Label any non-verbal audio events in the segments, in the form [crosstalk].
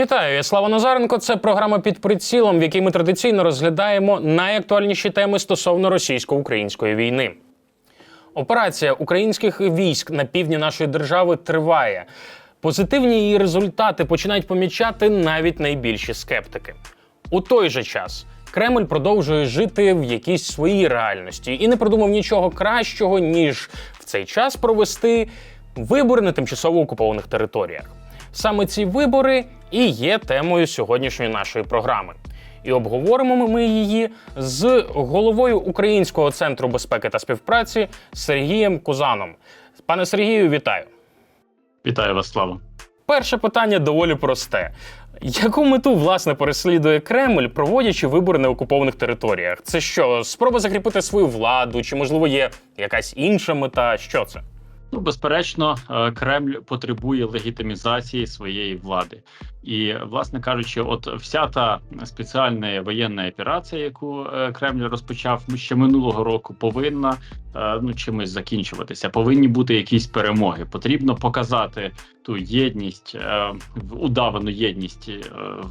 Вітаю, я Слава Назаренко. Це програма під прицілом, в якій ми традиційно розглядаємо найактуальніші теми стосовно російсько-української війни. Операція українських військ на півдні нашої держави триває. Позитивні її результати починають помічати навіть найбільші скептики. У той же час Кремль продовжує жити в якійсь своїй реальності і не придумав нічого кращого, ніж в цей час провести вибори на тимчасово окупованих територіях. Саме ці вибори і є темою сьогоднішньої нашої програми. І обговоримо ми її з головою Українського центру безпеки та співпраці Сергієм Кузаном. Пане Сергію, вітаю. Вітаю вас, Слава. Перше питання доволі просте. Яку мету власне переслідує Кремль, проводячи вибори на окупованих територіях? Це що, спроба закріпити свою владу, чи можливо є якась інша мета? Що це? Ну, безперечно, е, Кремль потребує легітимізації своєї влади, і, власне кажучи, от вся та спеціальна воєнна операція, яку е, Кремль розпочав ще минулого року, повинна е, ну чимось закінчуватися. Повинні бути якісь перемоги. Потрібно показати ту єдність, е, удавану єдність,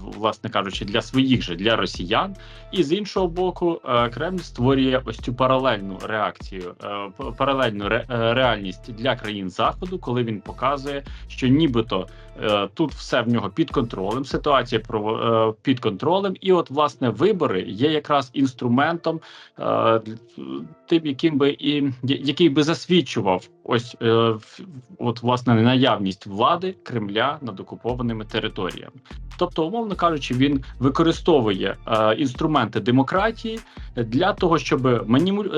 власне кажучи, для своїх же для росіян. І з іншого боку, Кремль створює ось цю паралельну реакцію, паралельну реальність для країн заходу, коли він показує, що нібито тут все в нього під контролем. Ситуація е, під контролем, і от власне вибори є якраз інструментом, е, тим, яким би і який би засвідчував ось е, от власне наявність влади Кремля над окупованими територіями. Тобто, умовно кажучи, він використовує інструменти демократії для того, щоб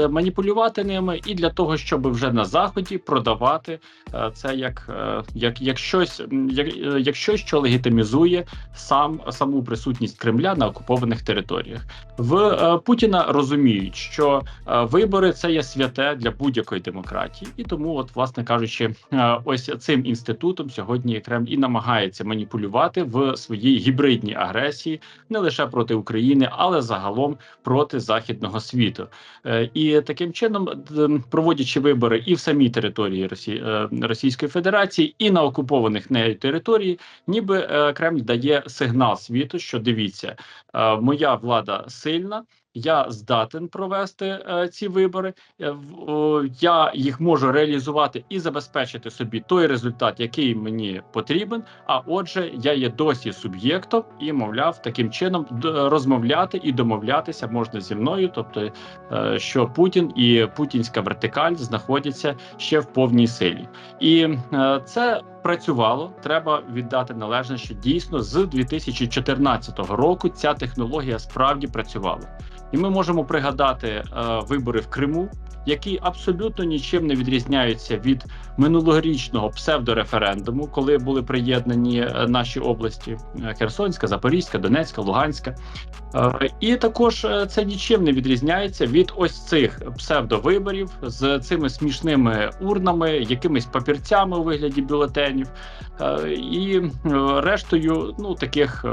маніпулювати ними, і для того, щоб вже на заході продавати це як, як, як щось, як, як щось, що легітимізує сам саму присутність Кремля на окупованих територіях. В е, Путіна розуміють, що е, вибори це є святе для будь-якої демократії, і тому, от, власне кажучи, е, ось цим інститутом сьогодні Кремль і намагається маніпулювати в своїй гібридній агресії не лише проти України, але загалом проти західного світу. Е, І таким чином, проводячи вибори і в самій території Росії, е, Російської Федерації, і на окупованих нею території, ніби е, Кремль дає сигнал світу, що дивіться, е, моя влада сильна. Я здатен провести е, ці вибори. Е, я їх можу реалізувати і забезпечити собі той результат, який мені потрібен. А отже, я є досі суб'єктом і, мовляв, таким чином розмовляти і домовлятися можна зі мною, тобто що Путін і путінська вертикаль знаходяться ще в повній силі, і це працювало. Треба віддати належне, що дійсно з 2014 року ця технологія справді працювала, і ми можемо пригадати е, вибори в Криму. Які абсолютно нічим не відрізняються від минулорічного псевдореферендуму, коли були приєднані е, наші області е, Херсонська, Запорізька, Донецька, Луганська. Е, І також це нічим не відрізняється від ось цих псевдовиборів з цими смішними урнами, якимись папірцями у вигляді бюлетенів і рештою ну таких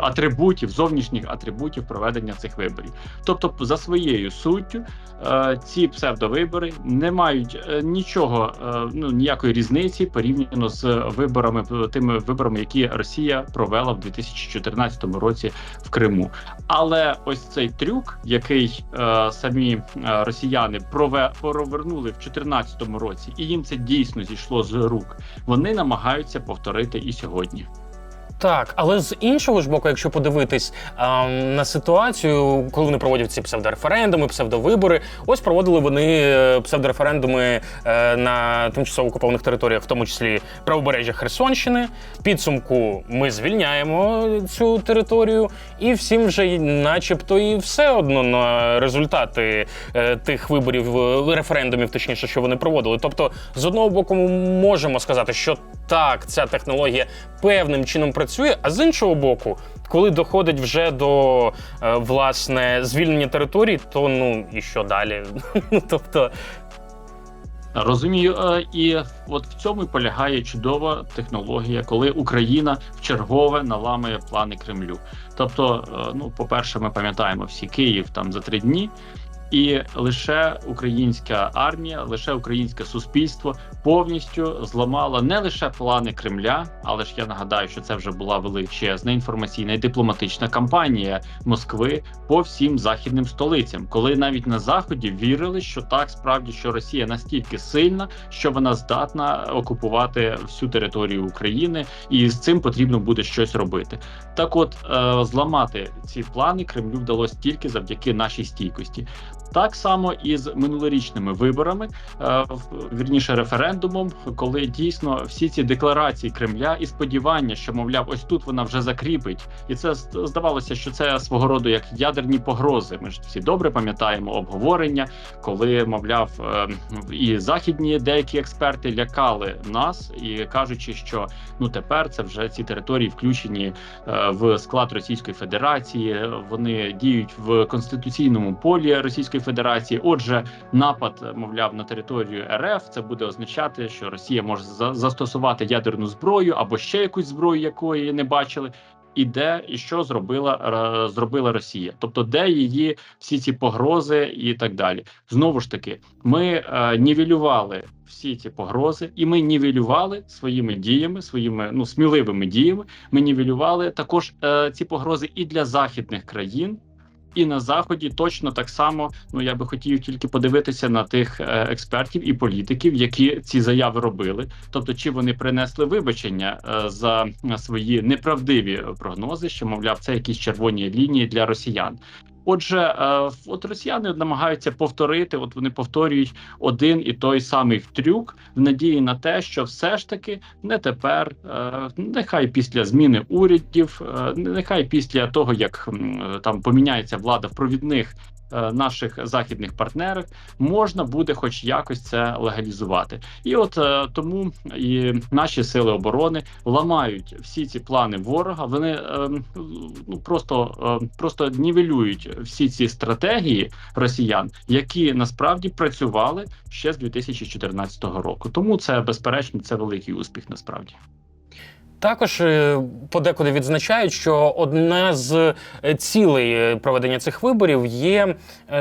атрибутів, зовнішніх атрибутів проведення цих виборів. Тобто, за своєю суттю, е, ці псевдовибори не мають е, нічого, е, ну ніякої різниці порівняно з виборами, тими виборами, які Росія провела в 2014 році в Криму. Але ось цей трюк, який е, самі е, росіяни прове провернули в 2014 році, і їм це дійсно зійшло з рук. Вони намагаються повторити і сьогодні. Так, але з іншого ж боку, якщо подивитись а, на ситуацію, коли вони проводять ці псевдореферендуми, псевдовибори, ось проводили вони е, псевдореферендуми е, на тимчасово окупованих територіях, в тому числі правобережжя Херсонщини. Підсумку ми звільняємо цю територію, і всім вже, начебто, і все одно на результати е, тих виборів, е, референдумів, точніше, що вони проводили. Тобто, з одного боку, ми можемо сказати, що так, ця технологія певним чином працює, а з іншого боку, коли доходить вже до е, власне звільнення територій, то ну і що далі? [laughs] тобто, Розумію, е, і от в цьому і полягає чудова технологія, коли Україна вчергове наламує плани Кремлю. Тобто, е, ну, по-перше, ми пам'ятаємо всі Київ там за три дні. І лише українська армія, лише українське суспільство повністю зламало не лише плани Кремля, але ж я нагадаю, що це вже була величезна інформаційна і дипломатична кампанія Москви по всім західним столицям, коли навіть на заході вірили, що так справді що Росія настільки сильна, що вона здатна окупувати всю територію України, і з цим потрібно буде щось робити. Так, от е, зламати ці плани Кремлю вдалося тільки завдяки нашій стійкості. Так само і з минулорічними виборами, е, вірніше референдумом, коли дійсно всі ці декларації Кремля і сподівання, що мовляв, ось тут вона вже закріпить, і це здавалося, що це свого роду як ядерні погрози. Ми ж всі добре пам'ятаємо обговорення, коли мовляв е, і західні деякі експерти лякали нас і кажучи, що ну тепер це вже ці території включені е, в склад Російської Федерації. Вони діють в конституційному полі Російської Федерації. Отже, напад, мовляв, на територію РФ це буде означати, що Росія може за- застосувати ядерну зброю або ще якусь зброю, якої не бачили. І де і що зробила е, зробила Росія, тобто де її всі ці погрози і так далі. Знову ж таки, ми е, нівелювали всі ці погрози, і ми нівелювали своїми діями, своїми ну сміливими діями. Ми нівелювали також е, ці погрози і для західних країн. І на заході точно так само. Ну я би хотів тільки подивитися на тих е, експертів і політиків, які ці заяви робили. Тобто, чи вони принесли вибачення е, за е, свої неправдиві прогнози, що мовляв, це якісь червоні лінії для росіян. Отже, е, от росіяни намагаються повторити, от вони повторюють один і той самий трюк в надії на те, що все ж таки не тепер, е, нехай після зміни урядів, е, нехай після того як там поміняється влада в провідних. Е, Наших західних партнерів можна буде, хоч якось це легалізувати, і от е, тому і наші сили оборони ламають всі ці плани ворога. Вони е, ну просто, просто нівелюють всі ці стратегії росіян, які насправді працювали ще з 2014 року. Тому це безперечно це великий успіх. Насправді. Також е, подекуди відзначають, що одна з е, цілей е, проведення цих виборів є,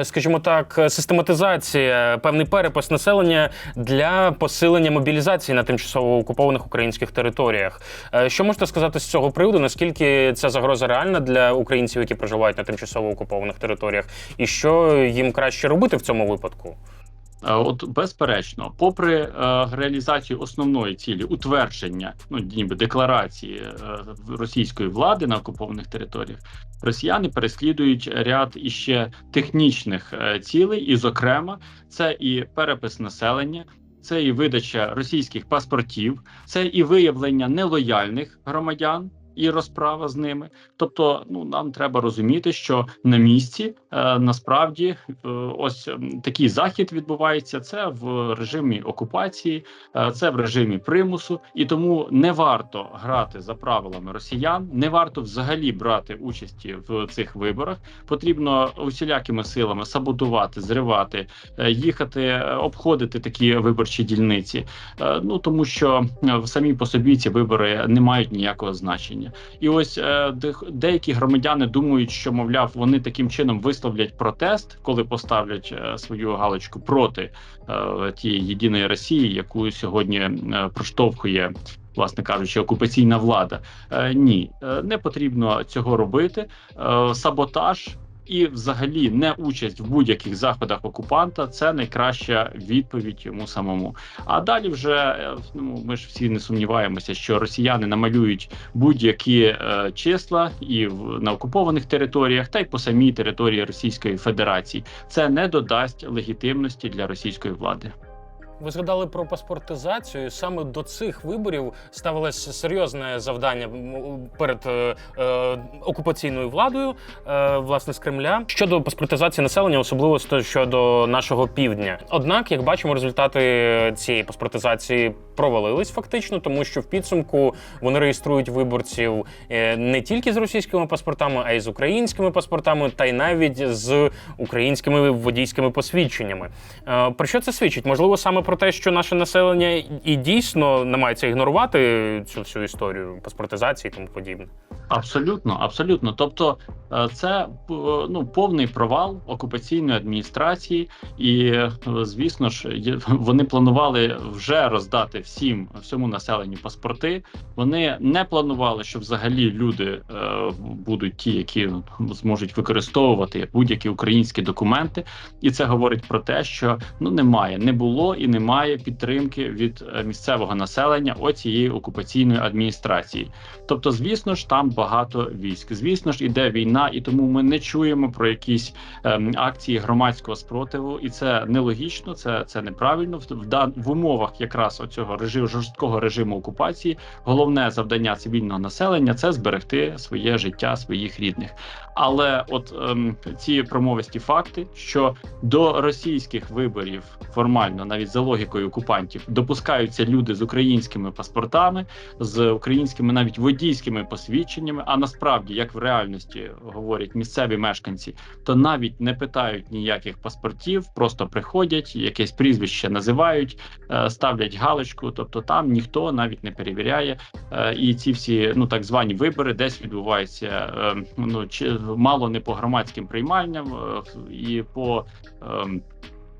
скажімо так, систематизація, певний перепис населення для посилення мобілізації на тимчасово окупованих українських територіях. Що можете сказати з цього приводу? Наскільки ця загроза реальна для українців, які проживають на тимчасово окупованих територіях, і що їм краще робити в цьому випадку? Е, От безперечно, попри е, реалізацію основної цілі утвердження, ну ніби декларації е, російської влади на окупованих територіях, росіяни переслідують ряд іще технічних е, цілей, і, зокрема, це і перепис населення. Це і видача російських паспортів, це і виявлення нелояльних громадян і розправа з ними. Тобто, ну нам треба розуміти, що на місці е, насправді е, ось такий захід відбувається. Це в режимі окупації, е, це в режимі примусу, і тому не варто грати за правилами росіян, не варто взагалі брати участі в цих виборах. Потрібно усілякими силами саботувати, зривати, е, їхати, е, обходити такі виборчі дільниці. Е, Ну тому що е, самі по собі ці вибори не мають ніякого значення. І ось е, деякі громадяни думають, що мовляв вони таким чином висловлять протест, коли поставлять е, свою галочку проти е, тієї єдиної Росії, яку сьогодні проштовхує. Власне кажучи, окупаційна влада Е, ні, не потрібно цього робити. Е, саботаж і, взагалі, не участь в будь-яких заходах окупанта це найкраща відповідь йому самому. А далі вже е, ну ми ж всі не сумніваємося, що росіяни намалюють будь-які е, числа і в на окупованих територіях, та й по самій території Російської Федерації. Це не додасть легітимності для російської влади. Ви згадали про паспортизацію. Саме до цих виборів ставилось серйозне завдання перед е, е, окупаційною владою, е, власне, з Кремля щодо паспортизації населення, особливо щодо нашого півдня. Однак, як бачимо, результати цієї паспортизації провалились фактично, тому що в підсумку вони реєструють виборців е, не тільки з російськими паспортами, а й з українськими паспортами, та й навіть з українськими водійськими посвідченнями. Е, Про що це свідчить? Можливо, саме про те, що наше населення і дійсно намагається ігнорувати цю всю історію паспортизації і тому подібне. Абсолютно, абсолютно. Тобто, е, це ну повний провал окупаційної адміністрації, і е, звісно ж, [laughs] вони планували вже роздати всім всьому населенню паспорти. Вони не планували, що взагалі люди е, будуть ті, які ну, зможуть використовувати будь-які українські документи, і це говорить про те, що ну немає, не було і немає підтримки від е, місцевого населення оцієї окупаційної адміністрації. Тобто, звісно ж, там багато військ. Звісно ж, іде війна, і тому ми не чуємо про якісь ем, акції громадського спротиву, і це нелогічно, це, це неправильно. В, в, в умовах якраз оцього режиму жорсткого режиму окупації. Головне завдання цивільного населення це зберегти своє життя своїх рідних. Але от ем, ці промовисті факти, що до російських виборів формально, навіть за логікою окупантів, допускаються люди з українськими паспортами, з українськими навіть водійськими посвідченнями. А насправді, як в реальності говорять місцеві мешканці, то навіть не питають ніяких паспортів, просто приходять, якесь прізвище називають, е, ставлять галочку. Тобто там ніхто навіть не перевіряє. Е, І ці всі ну так звані вибори десь відбуваються е, ну чи мало не по громадським приймальням і по.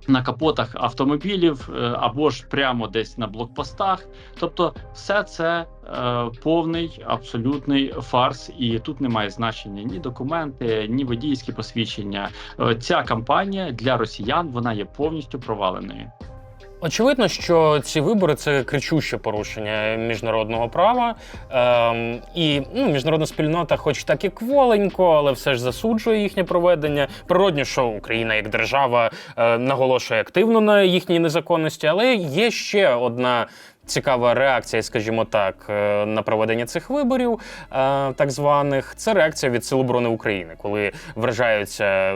На капотах автомобілів е, або ж прямо десь на блокпостах, тобто, все це е, повний абсолютний фарс, і тут немає значення ні документи, ні водійські посвідчення. Е, ця кампанія для росіян вона є повністю проваленою. Очевидно, що ці вибори це кричуще порушення міжнародного права. Ем, і ну, міжнародна спільнота, хоч так і кволенько, але все ж засуджує їхнє проведення. Природньо, що Україна як держава е, наголошує активно на їхній незаконності, але є ще одна. Цікава реакція, скажімо так, е, на проведення цих виборів, е, так званих, це реакція від Сил оборони України, коли вражаються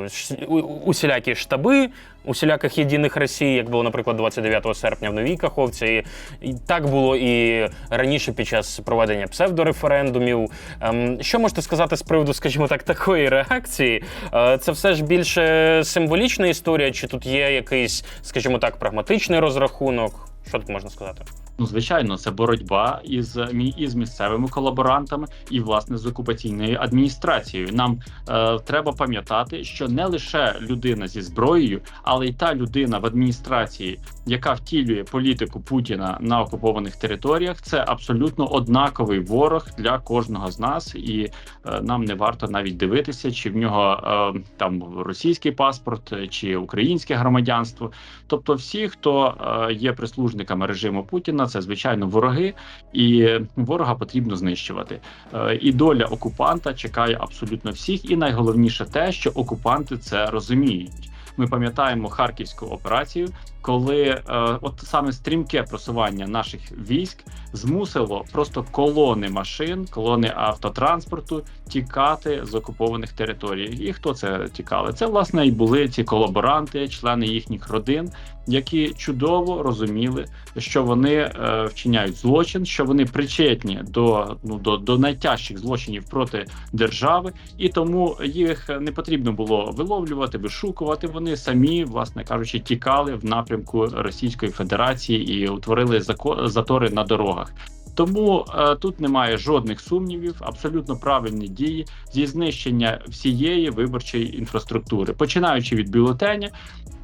усілякі штаби усіляких єдиних Росії, як було, наприклад, 29 серпня в Новій Каховці. І так було і раніше під час проведення псевдореферендумів. Ем, Що можете сказати з приводу, скажімо так, такої реакції? Е, Це все ж більше символічна історія, чи тут є якийсь, скажімо так, прагматичний розрахунок? Що тут можна сказати? Ну, звичайно, це боротьба із із місцевими колаборантами і власне з окупаційною адміністрацією. Нам е, треба пам'ятати, що не лише людина зі зброєю, але й та людина в адміністрації, яка втілює політику Путіна на окупованих територіях, це абсолютно однаковий ворог для кожного з нас, і е, нам не варто навіть дивитися, чи в нього е, там російський паспорт, чи українське громадянство. Тобто, всі, хто е, є прислужниками режиму Путіна, це звичайно вороги, і ворога потрібно знищувати. Е, і доля окупанта чекає абсолютно всіх. І найголовніше те, що окупанти це розуміють. Ми пам'ятаємо харківську операцію, коли е, от саме стрімке просування наших військ змусило просто колони машин, колони автотранспорту тікати з окупованих територій. І хто це тікали? Це власне і були ці колаборанти, члени їхніх родин, які чудово розуміли, що вони е, вчиняють злочин, що вони причетні до ну до, до найтяжчих злочинів проти держави, і тому їх не потрібно було виловлювати, вишукувати. Вони самі, власне кажучи, тікали в напрямку Російської Федерації і утворили затори на дорогах. Тому е, тут немає жодних сумнівів, абсолютно правильні дії зі знищення всієї виборчої інфраструктури, починаючи від бюлетеня,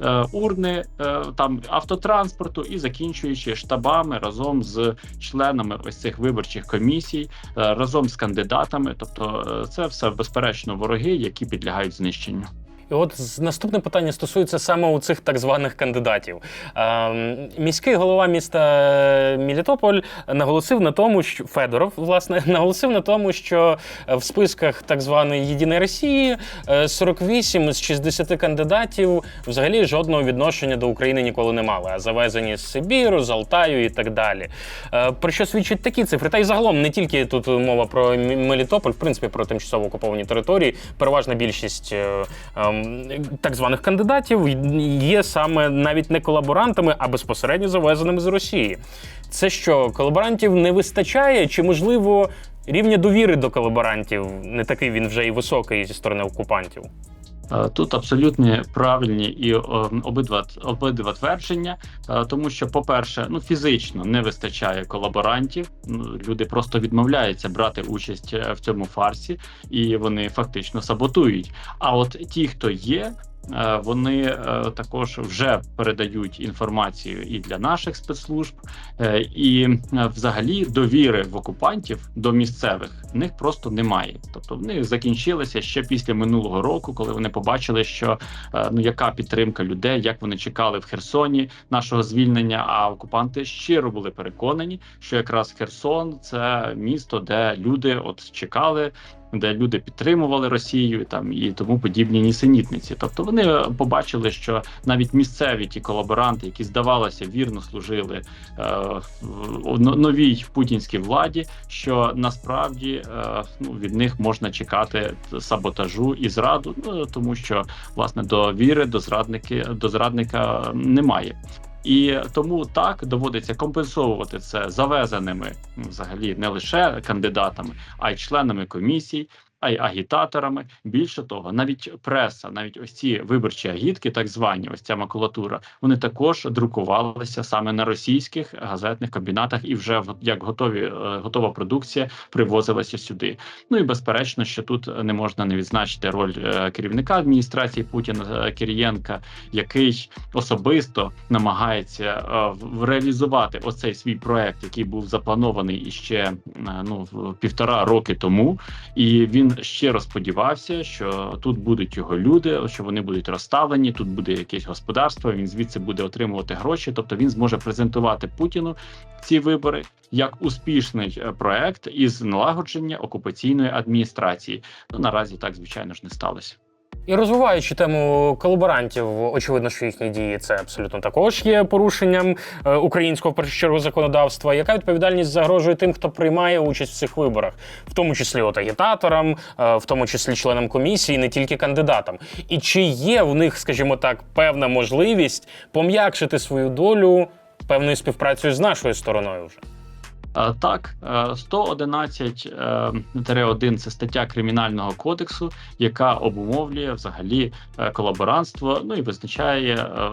е, урни, е, там автотранспорту і закінчуючи штабами разом з членами ось цих виборчих комісій, е, разом з кандидатами. Тобто, е, це все безперечно вороги, які підлягають знищенню. І от наступне питання стосується саме у цих так званих кандидатів. Ем, міський голова міста Мілітополь наголосив на тому, що Федоров власне [laughs] наголосив на тому, що в списках так званої Єдиної Росії е, 48 з 60 кандидатів взагалі жодного відношення до України ніколи не мали, а завезені з Сибіру, з Алтаю і так далі. Е, Про що свідчать такі цифри? Та й загалом не тільки тут мова про Мелітополь, в принципі, про тимчасово окуповані території. Переважна більшість е, ем, так званих кандидатів є саме навіть не колаборантами, а безпосередньо завезеними з Росії. Це що, колаборантів не вистачає, чи можливо рівня довіри до колаборантів не такий він вже і високий зі сторони окупантів? Е, Тут абсолютно правильні і е, обидва обидва твердження, е, тому що, по-перше, ну фізично не вистачає колаборантів. Ну, Люди просто відмовляються брати участь в цьому фарсі, і вони фактично саботують. А от ті, хто є. Е, Вони е, також вже передають інформацію і для наших спецслужб, е, і взагалі довіри в окупантів до місцевих в них просто немає. Тобто в них закінчилося ще після минулого року, коли вони побачили, що ну яка підтримка людей, як вони чекали в Херсоні нашого звільнення. А окупанти щиро були переконані, що якраз Херсон це місто, де люди от чекали. Де люди підтримували Росію там і тому подібні нісенітниці. Тобто вони побачили, що навіть місцеві ті колаборанти, які здавалося вірно служили е, новій путінській владі, що насправді е, ну, від них можна чекати саботажу і зраду, ну тому що власне довіри до зрадники до зрадника немає. І тому так доводиться компенсовувати це завезеними взагалі не лише кандидатами, а й членами комісій, а й агітаторами. Більше того, навіть преса, навіть ось ці виборчі агітки, так звані, ось ця макулатура, вони також друкувалися саме на російських газетних комбінатах, і вже як готові е, готова продукція привозилася сюди. Ну і безперечно, що тут не можна не відзначити роль е, керівника адміністрації Путіна е, Кирієнка, який особисто намагається реалізувати оцей свій проект, який був запланований іще ну півтора роки тому. І він щиро сподівався, що тут будуть його люди, що вони будуть розставлені, тут буде якесь господарство. Він звідси буде отримувати гроші. Тобто він зможе презентувати Путіну ці вибори як успішний е, проект із налагодження окупаційної адміністрації. Ну наразі так звичайно ж не сталося. І розвиваючи тему колаборантів, очевидно, що їхні дії це абсолютно також є порушенням е, українського в першу чергу законодавства. Яка відповідальність загрожує тим, хто приймає участь в цих виборах, в тому числі от агітаторам, е, в тому числі членам комісії, не тільки кандидатам? І чи є в них, скажімо так, певна можливість пом'якшити свою долю певною співпрацею з нашою стороною вже? Е, Так, е, 111-1 – це стаття кримінального кодексу, яка обумовлює взагалі е, колаборантство, ну і визначає е,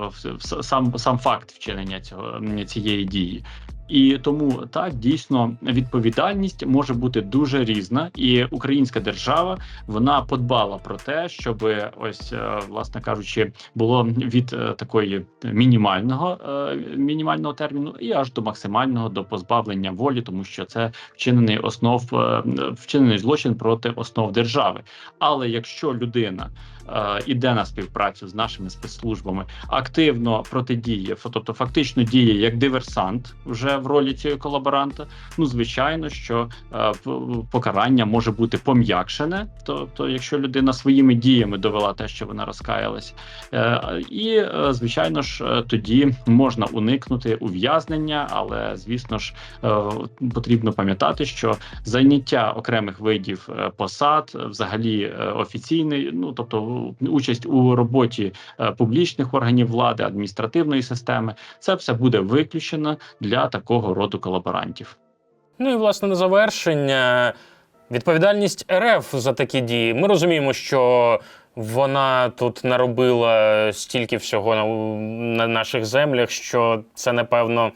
сам сам факт вчинення цього цієї дії. І тому так дійсно відповідальність може бути дуже різна, і українська держава вона подбала про те, щоб ось е, власне кажучи, було від е, такої мінімального е, мінімального терміну і аж до максимального до позбавлення волі, тому що це вчинений основ е, вчинений злочин проти основ держави. Але якщо людина е, іде на співпрацю з нашими спецслужбами, активно протидіє, тобто фактично діє як диверсант вже в ролі цього колаборанта. Ну звичайно, що е, покарання може бути пом'якшене. Тобто, якщо людина своїми діями довела те, що вона розкаялась, Е, і е, звичайно ж е, тоді можна уникнути ув'язнення, але звісно ж е, потрібно пам'ятати, що заняття окремих видів е, посад, взагалі е, офіційний, ну тобто участь у роботі публічних органів влади, адміністративної системи, це все буде виключено для такого роду колаборантів. Ну і власне на завершення відповідальність РФ за такі дії. Ми розуміємо, що вона тут наробила стільки всього на наших землях, що це напевно.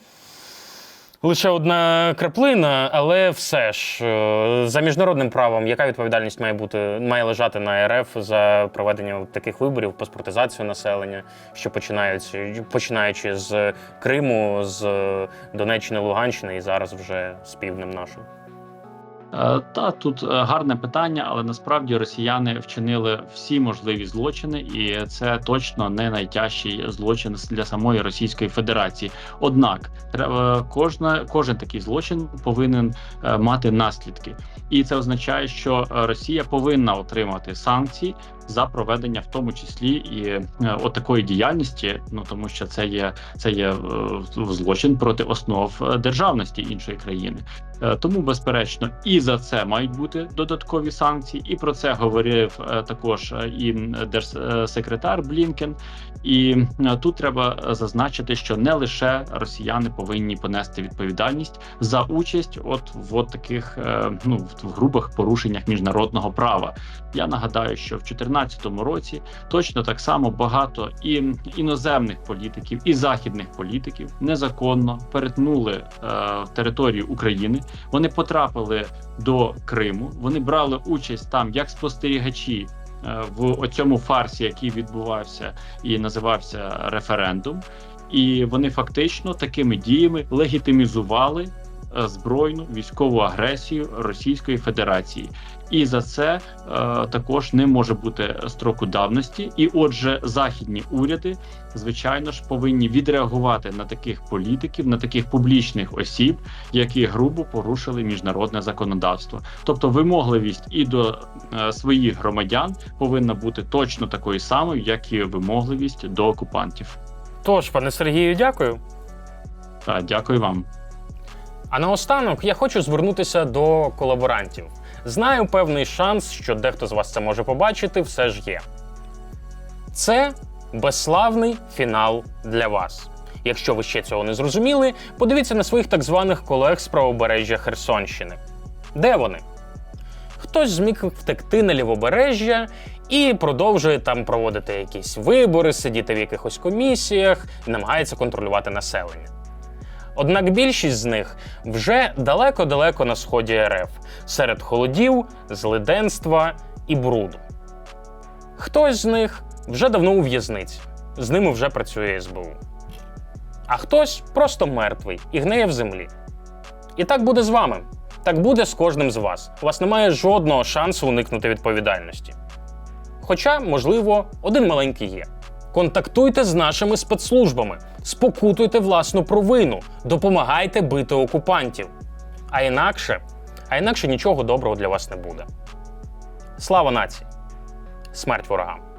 Лише одна краплина, але все ж е, за міжнародним правом, яка відповідальність має бути має лежати на РФ за проведення таких виборів, паспортизацію населення, що починаються починаючи з Криму, з Донеччини, Луганщини і зараз вже з півднем нашим. Е, Та тут е, гарне питання, але насправді росіяни вчинили всі можливі злочини, і це точно не найтяжчий злочин для самої Російської Федерації. Однак, треба кожна кожен такий злочин повинен е, мати наслідки, і це означає, що е, Росія повинна отримати санкції за проведення, в тому числі і е, от діяльності. Ну тому що це є це є е, злочин проти основ е, державності іншої країни. Е, Тому, безперечно, і за це мають бути додаткові санкції, і про це говорив е, також е, і держсекретар Блінкен. І тут треба зазначити, що не лише росіяни повинні понести відповідальність за участь, от в от таких ну в грубих порушеннях міжнародного права. Я нагадаю, що в 2014 році точно так само багато і іноземних політиків, і західних політиків незаконно перетнули е, територію України. Вони потрапили до Криму. Вони брали участь там як спостерігачі. е, В цьому фарсі, який відбувався і називався референдум, і вони фактично такими діями легітимізували збройну військову агресію Російської Федерації, і за це е, також не може бути строку давності. І, отже, західні уряди, звичайно ж, повинні відреагувати на таких політиків, на таких публічних осіб, які грубо порушили міжнародне законодавство. Тобто, вимогливість і до е, своїх громадян повинна бути точно такою самою, як і вимогливість до окупантів. Тож, пане Сергію, дякую. Та дякую вам. А наостанок я хочу звернутися до колаборантів. Знаю певний шанс, що дехто з вас це може побачити, все ж є. Це безславний фінал для вас. Якщо ви ще цього не зрозуміли, подивіться на своїх так званих колег з правобережжя Херсонщини. Де вони? Хтось зміг втекти на лівобережжя і продовжує там проводити якісь вибори, сидіти в якихось комісіях намагається контролювати населення. Однак більшість з них вже далеко-далеко на сході РФ, серед холодів, злиденства і бруду. Хтось з них вже давно у в'язниці, з ними вже працює СБУ. А хтось просто мертвий і гниє в землі. І так буде з вами. Так буде з кожним з вас. У вас немає жодного шансу уникнути відповідальності. Хоча, можливо, один маленький є. Контактуйте з нашими спецслужбами, спокутуйте власну провину, допомагайте бити окупантів. А інакше, а інакше нічого доброго для вас не буде. Слава нації! Смерть ворогам!